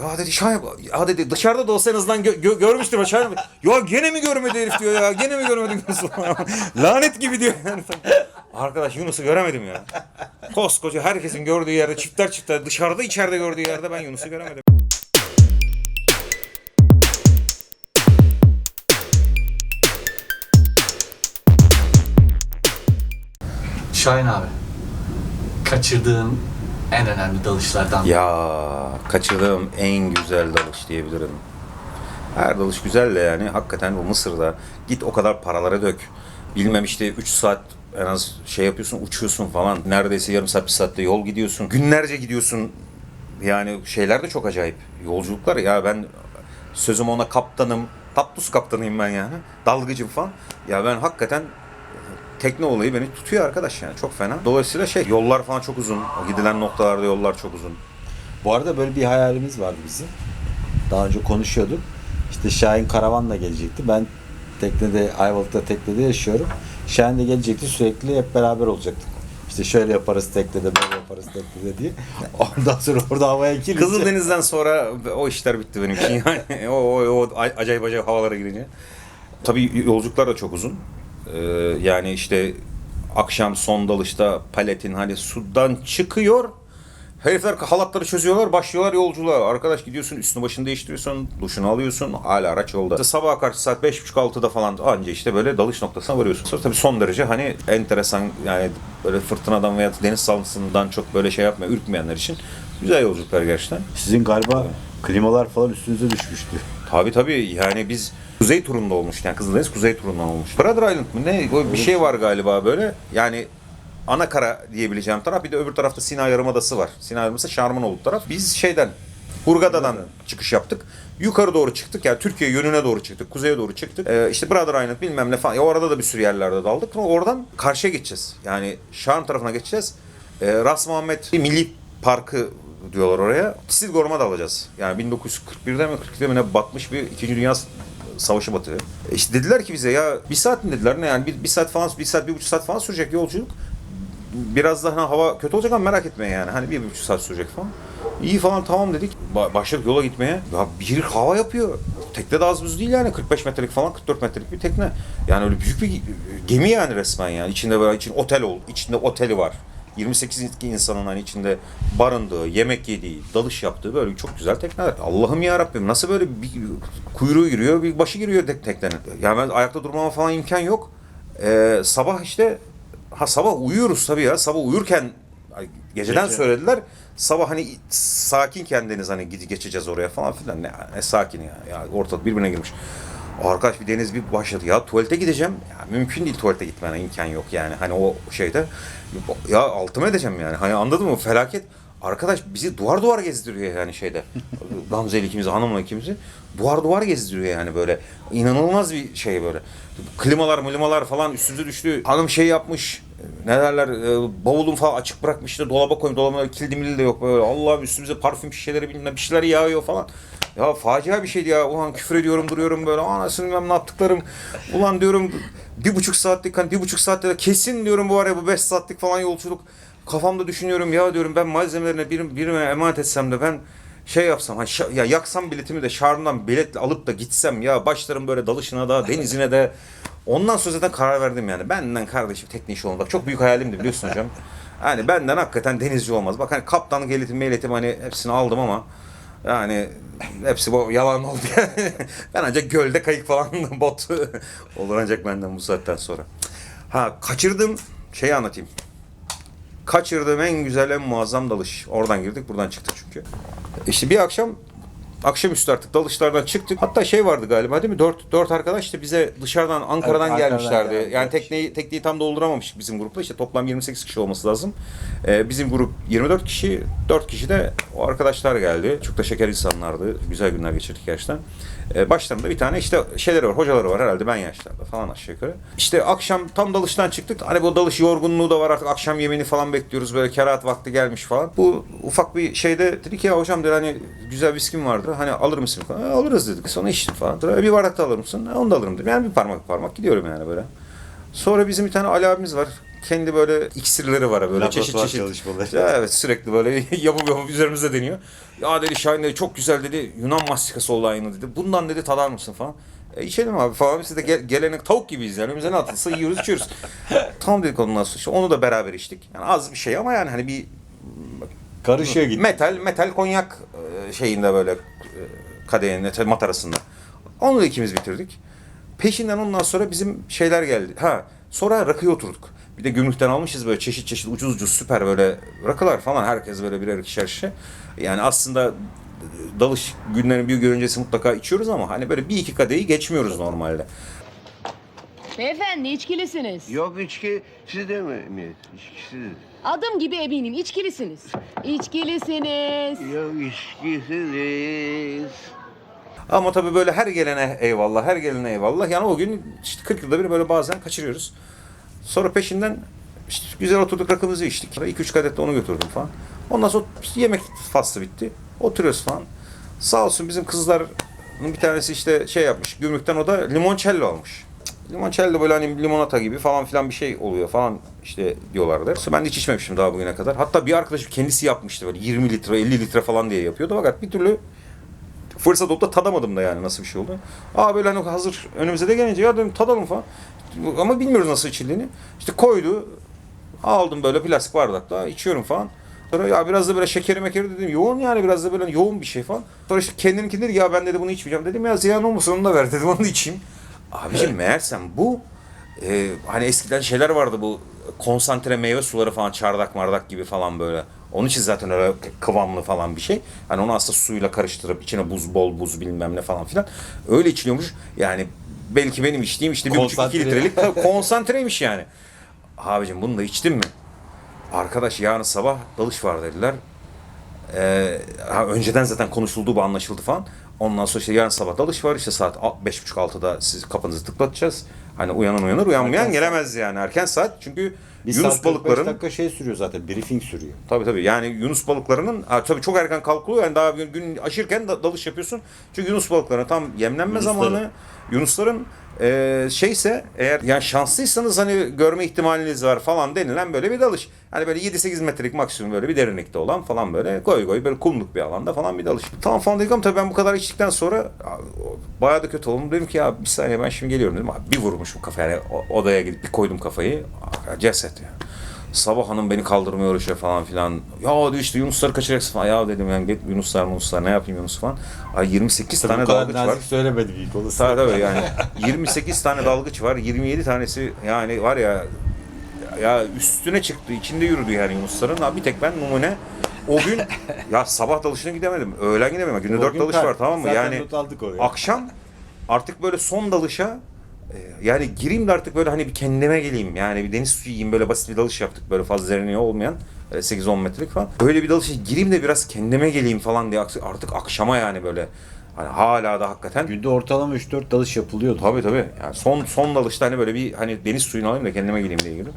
Ya dedi Şahin ya dedi dışarıda da olsa en azından gö- gö- görmüştür Şahin. Ya gene mi görmedi herif diyor ya. Gene mi görmedin? Lanet gibi diyor. Yani. Arkadaş Yunus'u göremedim ya. Koskoca herkesin gördüğü yerde çiftler çiftler dışarıda içeride gördüğü yerde ben Yunus'u göremedim. Şahin abi. Kaçırdığın en önemli dalışlardan Ya kaçırdığım en güzel dalış diyebilirim. Her dalış güzel de yani hakikaten bu Mısır'da git o kadar paralara dök. Bilmem işte 3 saat en az şey yapıyorsun uçuyorsun falan. Neredeyse yarım saat bir saatte yol gidiyorsun. Günlerce gidiyorsun. Yani şeyler de çok acayip. Yolculuklar ya ben sözüm ona kaptanım. Tatlus kaptanıyım ben yani. Dalgıcım falan. Ya ben hakikaten tekne olayı beni tutuyor arkadaş yani çok fena. Dolayısıyla şey yollar falan çok uzun. O gidilen noktalarda yollar çok uzun. Bu arada böyle bir hayalimiz vardı bizim. Daha önce konuşuyorduk. İşte Şahin karavanla gelecekti. Ben teknede, Ayvalık'ta teknede yaşıyorum. Şahin de gelecekti sürekli hep beraber olacaktık. İşte şöyle yaparız teknede, böyle yaparız teknede diye. Ondan sonra orada havaya girince... Kızıldeniz'den sonra o işler bitti benim için yani. o, o, o acayip acayip havalara girince. Tabii yolculuklar da çok uzun. Ee, yani işte akşam son dalışta paletin hani sudan çıkıyor. Herifler halatları çözüyorlar, başlıyorlar yolculuğa. Arkadaş gidiyorsun, üstünü başını değiştiriyorsun, duşunu alıyorsun, hala araç yolda. İşte sabaha karşı saat 5.30-6'da falan anca işte böyle dalış noktasına varıyorsun. Sonra tabii son derece hani enteresan yani böyle fırtınadan veya deniz salgısından çok böyle şey yapmıyor, ürkmeyenler için güzel yolculuklar gerçekten. Sizin galiba klimalar falan üstünüze düşmüştü. Tabii tabii yani biz kuzey turunda olmuş yani Kızıldeniz kuzey turundan olmuş. Brother Island mı ne bir şey var galiba böyle yani ana kara diyebileceğim taraf bir de öbür tarafta Sina Yarımadası var. Sina Yarımadası Şarmanoğlu taraf. Biz şeyden Hurgada'dan çıkış yaptık. Yukarı doğru çıktık yani Türkiye yönüne doğru çıktık. Kuzeye doğru çıktık. Ee, işte Brother Island bilmem ne falan. Ya orada da bir sürü yerlerde daldık. Sonra oradan karşıya geçeceğiz. Yani Şarm tarafına geçeceğiz. Ee, Ras Muhammed Milli Parkı diyorlar oraya. Silgorma da alacağız. Yani 1941'de mi 42'de mi ne batmış bir 2. Dünya Savaşı batıyor. E işte dediler ki bize ya bir saat mi dediler ne yani bir, bir saat falan bir saat bir buçuk saat falan sürecek yolculuk. Biraz daha hani hava kötü olacak ama merak etmeyin yani hani bir buçuk saat sürecek falan. İyi falan tamam dedik. Ba- başladık yola gitmeye. Ya bir hava yapıyor. Tekne de az buz değil yani 45 metrelik falan 44 metrelik bir tekne. Yani öyle büyük bir gemi yani resmen yani. İçinde böyle için otel ol, içinde oteli var. 28 insanın hani içinde barındığı, yemek yediği, dalış yaptığı böyle çok güzel tekneler. Allah'ım ya Rabbim nasıl böyle bir kuyruğu giriyor, bir başı giriyor tek teknenin. Yani ben ayakta durmama falan imkan yok. Ee, sabah işte ha sabah uyuyoruz tabii ya. Sabah uyurken geceden Gece. söylediler. Sabah hani sakinken deniz hani geçeceğiz oraya falan filan. Ne, ne sakin ya. ya ortalık birbirine girmiş. Arkadaş bir deniz bir başladı. Ya tuvalete gideceğim. Ya mümkün değil tuvalete gitmene imkan yok yani. Hani o şeyde ya altıma edeceğim yani. Hani anladın mı? Felaket. Arkadaş bizi duvar duvar gezdiriyor yani şeyde. Gamze ile ikimizi, hanımla ikimizi. Duvar duvar gezdiriyor yani böyle. İnanılmaz bir şey böyle. Klimalar, milimalar falan üstümüze düştü. Hanım şey yapmış. Ne derler? e, Bavulun falan açık bırakmıştı. Dolaba koymuş. Dolabında kilidi milli de yok böyle. Allah'ım üstümüze parfüm şişeleri bilmem bir şeyler yağıyor falan. Ya facia bir şeydi ya. Ulan küfür ediyorum duruyorum böyle. Anasını bilmem ne yaptıklarım. Ulan diyorum bir buçuk saatlik hani bir buçuk saatte kesin diyorum bu araya bu beş saatlik falan yolculuk. Kafamda düşünüyorum ya diyorum ben malzemelerine bir, birine emanet etsem de ben şey yapsam hani şa- ya yaksam biletimi de şarjından biletle alıp da gitsem ya başlarım böyle dalışına da denizine de ondan sonra zaten karar verdim yani benden kardeşim tekne. Bak çok büyük hayalimdi biliyorsun hocam. Hani benden hakikaten denizci olmaz. Bak hani kaptanlık eğitim, eğitim hani hepsini aldım ama yani hepsi bu yalan oldu ben ancak gölde kayık falan bot olur ancak benden bu saatten sonra. Ha kaçırdım şeyi anlatayım. Kaçırdığım en güzel en muazzam dalış. Oradan girdik buradan çıktık çünkü. İşte bir akşam akşamüstü artık dalışlardan çıktık. Hatta şey vardı galiba değil mi? Dört, dört arkadaş da bize dışarıdan Ankara'dan Evet, gelmişlerdi. geldi. Yani tekneyi, tekneyi tam dolduramamıştık bizim grupla. İşte toplam 28 kişi olması lazım. Ee, bizim grup 24 kişi, 4 kişi de o arkadaşlar geldi. Çok da şeker insanlardı. Güzel günler geçirdik gerçekten. Ee, başlarında bir tane işte şeyleri var, hocaları var herhalde ben yaşlarda falan aşağı yukarı. İşte akşam tam dalıştan çıktık. Hani bu dalış yorgunluğu da var artık akşam yemeğini falan bekliyoruz. Böyle kerahat vakti gelmiş falan. Bu ufak bir şeyde dedi ki ya hocam dedi hani güzel viskim vardı. Hani alır mısın falan. "E, alırız dedik. Sonra içtim falan. "E, Bir bardak da alır mısın? "E, onu da alırım dedim. Yani bir parmak parmak gidiyorum yani böyle. Sonra bizim bir tane Ali abimiz var. kendi böyle iksirleri var böyle çeşit çeşit. çalışmaları. Ya evet sürekli böyle yapıp yapıp üzerimize deniyor. Ya dedi Şahin dedi çok güzel dedi Yunan mastikası oldu aynı dedi. Bundan dedi tadar mısın falan. E içelim abi falan. Biz de gel, gelenek tavuk gibiyiz yani. Önümüze ne atılsa yiyoruz içiyoruz. tamam dedik ondan sonra. İşte onu da beraber içtik. Yani az bir şey ama yani hani bir Karışıyor gitti. metal metal konyak e, şeyinde böyle kadehin metal matarasında. Onu da ikimiz bitirdik. Peşinden ondan sonra bizim şeyler geldi. Ha sonra rakıya oturduk. Bir de gümrükten almışız böyle çeşit çeşit ucuz ucuz süper böyle rakılar falan. Herkes böyle birer ikişer şişe. Yani aslında dalış günlerin bir gün öncesi mutlaka içiyoruz ama hani böyle bir iki kadehi geçmiyoruz normalde. Beyefendi içkilisiniz. Yok içki sizde mi? mi? İçkisiz. Adım gibi eminim içkilisiniz. İçkilisiniz. Yok içkisiz. Ama tabii böyle her gelene eyvallah, her gelene eyvallah. Yani o gün işte 40 yılda bir böyle bazen kaçırıyoruz. Sonra peşinden işte güzel oturduk rakımızı içtik. 2-3 kadet de onu götürdüm falan. Ondan sonra işte yemek faslı bitti. Oturuyoruz falan. Sağ olsun bizim kızların bir tanesi işte şey yapmış. Gümrükten o da limoncello almış. Limoncello böyle hani limonata gibi falan filan bir şey oluyor falan işte diyorlardı. Ben de hiç içmemiştim daha bugüne kadar. Hatta bir arkadaşım kendisi yapmıştı böyle 20 litre 50 litre falan diye yapıyordu. Fakat bir türlü fırsat olup da tadamadım da yani nasıl bir şey oldu. Aa böyle hani hazır önümüze de gelince ya dedim tadalım falan. Ama bilmiyoruz nasıl içildiğini. İşte koydu. Aldım böyle plastik bardakta içiyorum falan. Sonra ya biraz da böyle şekeri mekeri dedim. Yoğun yani biraz da böyle yoğun bir şey falan. Sonra işte kendininkini dedi ya ben dedi bunu içmeyeceğim dedim. Ya ziyan olmasın onu da ver dedim onu da içeyim. Abiciğim meğersem bu e, hani eskiden şeyler vardı bu konsantre meyve suları falan çardak mardak gibi falan böyle. Onun için zaten öyle kıvamlı falan bir şey. Hani onu aslında suyla karıştırıp içine buz bol buz bilmem ne falan filan. Öyle içiliyormuş. Yani belki benim içtiğim işte bir buçuk iki litrelik konsantreymiş yani. Abicim bunu da içtin mi? Arkadaş yarın sabah dalış var dediler. Ee, ha, önceden zaten konuşulduğu bu anlaşıldı falan. Ondan sonra işte yarın sabah dalış var işte saat al- beş buçuk altıda siz kapınızı tıklatacağız. Hani uyanan uyanır uyanmayan Erken gelemez yani erken saat çünkü Bir Yunus saat 45 balıkların dakika şey sürüyor zaten. Briefing sürüyor. Tabii tabii yani Yunus balıklarının ha, tabii çok erken kalkılıyor yani daha gün, gün aşırken da- dalış yapıyorsun. Çünkü Yunus balıklarına tam yemlenme Yunusların. zamanı. Yunusların e, şeyse eğer yani şanslıysanız hani görme ihtimaliniz var falan denilen böyle bir dalış. Hani böyle 7-8 metrelik maksimum böyle bir derinlikte olan falan böyle koy koy böyle kumluk bir alanda falan bir dalış. Tamam falan dedik ama tabii ben bu kadar içtikten sonra bayağı da kötü oldum. Dedim ki ya bir saniye ben şimdi geliyorum dedim. Abi, bir vurmuşum kafaya yani odaya gidip bir koydum kafayı. Ceset ya. Sabah hanım beni kaldırmıyor uğraşıyor falan filan. Ya diyor işte Yunusları kaçıracaksın falan. Ya dedim yani git Yunuslar Yunuslar ne yapayım Yunus falan. Ay 28 Tabii tane dalgıç var. nazik söylemedi büyük olasılık. Tabii tabii yani 28 tane dalgıç var. 27 tanesi yani var ya ya üstüne çıktı. içinde yürüdü yani Yunusların. Ha, bir tek ben numune o gün ya sabah dalışına gidemedim. Öğlen gidemedim. Günde O 4 gün dalış var tamam mı? Zaten yani not aldık oraya. akşam artık böyle son dalışa yani gireyim de artık böyle hani bir kendime geleyim. Yani bir deniz suyu yiyeyim böyle basit bir dalış yaptık böyle fazla derinliği olmayan e, 8-10 metrelik falan. Böyle bir dalışa gireyim de biraz kendime geleyim falan diye artık akşama yani böyle hani hala da hakikaten Günde ortalama 3-4 dalış yapılıyordu. Tabii tabii. Yani son son dalışta hani böyle bir hani deniz suyunu alayım da kendime geleyim diye girdim.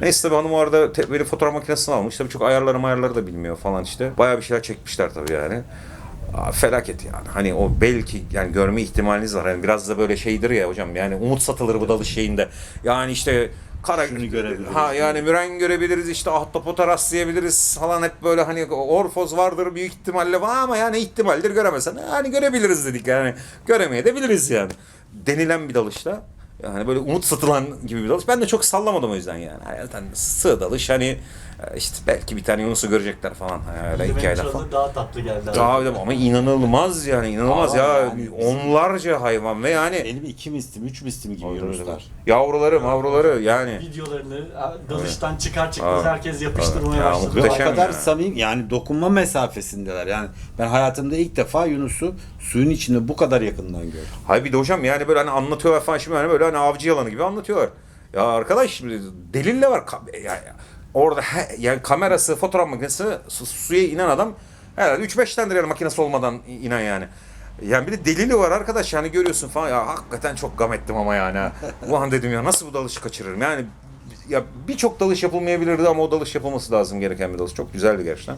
Neyse tabii hanım o arada te- böyle fotoğraf makinesini almış. Tabii çok ayarları ayarları da bilmiyor falan işte. Bayağı bir şeyler çekmişler tabii yani. Felaket yani. Hani o belki yani görme ihtimaliniz var. Yani biraz da böyle şeydir ya hocam. Yani umut satılır bu dalış şeyinde. Yani işte kara Şunu görebiliriz. Ha yani müren görebiliriz işte ahtapota rastlayabiliriz falan hep böyle hani orfoz vardır büyük ihtimalle var ama yani ihtimaldir göremesen. Yani görebiliriz dedik yani. Göremeye de biliriz yani. Denilen bir dalışta yani böyle umut satılan gibi bir dalış. Ben de çok sallamadım o yüzden yani. Zaten sığ dalış hani işte belki bir tane Yunus'u görecekler falan. Yani öyle Demek hikayeler falan. daha tatlı geldi. abi. Abi ama inanılmaz yani inanılmaz Aa, ya. yani Onlarca hayvan ve yani Benim iki mislim, üç mislim gibi Yunuslar. yavruları mavruları yani. Videolarını dalıştan çıkar çıkmaz Aa. herkes yapıştırmaya Ya, başladı. O kadar ya. samimi yani dokunma mesafesindeler. Yani ben hayatımda ilk defa Yunus'u suyun içinde bu kadar yakından gördüm. Hayır bir de hocam yani böyle hani anlatıyorlar falan şimdi hani böyle hani avcı yalanı gibi anlatıyorlar. Ya arkadaş şimdi delille var. Ka- Ya, ya. Orada he- yani kamerası, fotoğraf makinesi su- suya inen adam herhalde 3-5 tane yani makinesi olmadan inen yani. Yani bir de delili var arkadaş yani görüyorsun falan ya hakikaten çok gam ettim ama yani. Ulan dedim ya nasıl bu dalışı kaçırırım yani ya birçok dalış yapılmayabilirdi ama o dalış yapılması lazım gereken bir dalış. Çok güzeldi gerçekten.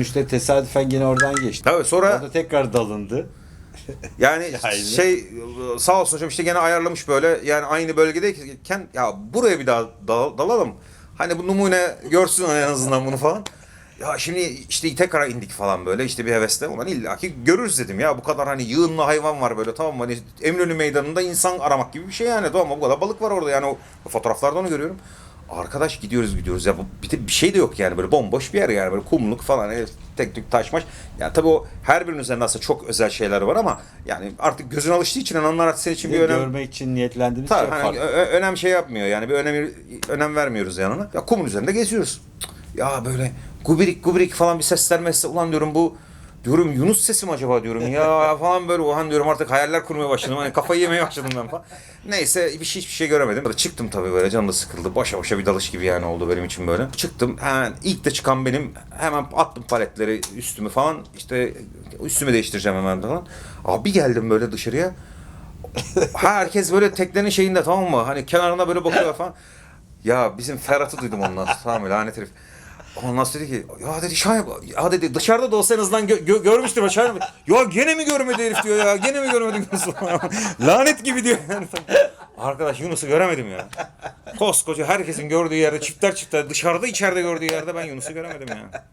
Dönüşte tesadüfen yine oradan geçti. Tabii sonra Orada tekrar dalındı. Yani şey sağ olsun hocam işte gene ayarlamış böyle yani aynı bölgedeyken ya buraya bir daha dal- dalalım. Hani bu numune görsün en azından bunu falan. Ya şimdi işte tekrar indik falan böyle işte bir hevesle. Ulan illaki görürüz dedim ya bu kadar hani yığınlı hayvan var böyle tamam mı? Hani Eminönü meydanında insan aramak gibi bir şey yani. Tamam mı? bu kadar balık var orada yani o fotoğraflarda onu görüyorum. Arkadaş gidiyoruz gidiyoruz ya bir, de bir şey de yok yani böyle bomboş bir yer yani böyle kumluk falan e, tek tük taşmaş. Yani tabii o her birinin üzerinde aslında çok özel şeyler var ama yani artık gözün alıştığı için onlar artık senin için bir önem Görmek için niyetlendiğimiz Tabii çok hani önem şey yapmıyor yani bir önem önem vermiyoruz yanına. Ya kumun üzerinde geziyoruz. Ya böyle gubirik gubirik falan bir sesler mesle ulan diyorum bu diyorum Yunus sesi mi acaba diyorum ya falan böyle ulan diyorum artık hayaller kurmaya başladım hani kafayı yemeye başladım ben falan. Neyse bir şey hiçbir şey göremedim. Çıktım tabii böyle canım da sıkıldı. Boşa boşa bir dalış gibi yani oldu benim için böyle. Çıktım hemen ilk de çıkan benim hemen attım paletleri üstümü falan işte üstümü değiştireceğim hemen falan. Abi geldim böyle dışarıya. Herkes böyle teknenin şeyinde tamam mı? Hani kenarına böyle bakıyor falan. Ya bizim Ferhat'ı duydum ondan. Tamam lanet herif. Sonra dedi ki ya dedi Şahin ya dedi dışarıda da olsa en azından gö- gö- görmüştür Şahin. Ya gene mi görmedi herif diyor ya gene mi görmedi Yunus'u Lanet gibi diyor yani. Arkadaş Yunus'u göremedim ya. Koskoca herkesin gördüğü yerde çiftler çiftler dışarıda içeride gördüğü yerde ben Yunus'u göremedim ya.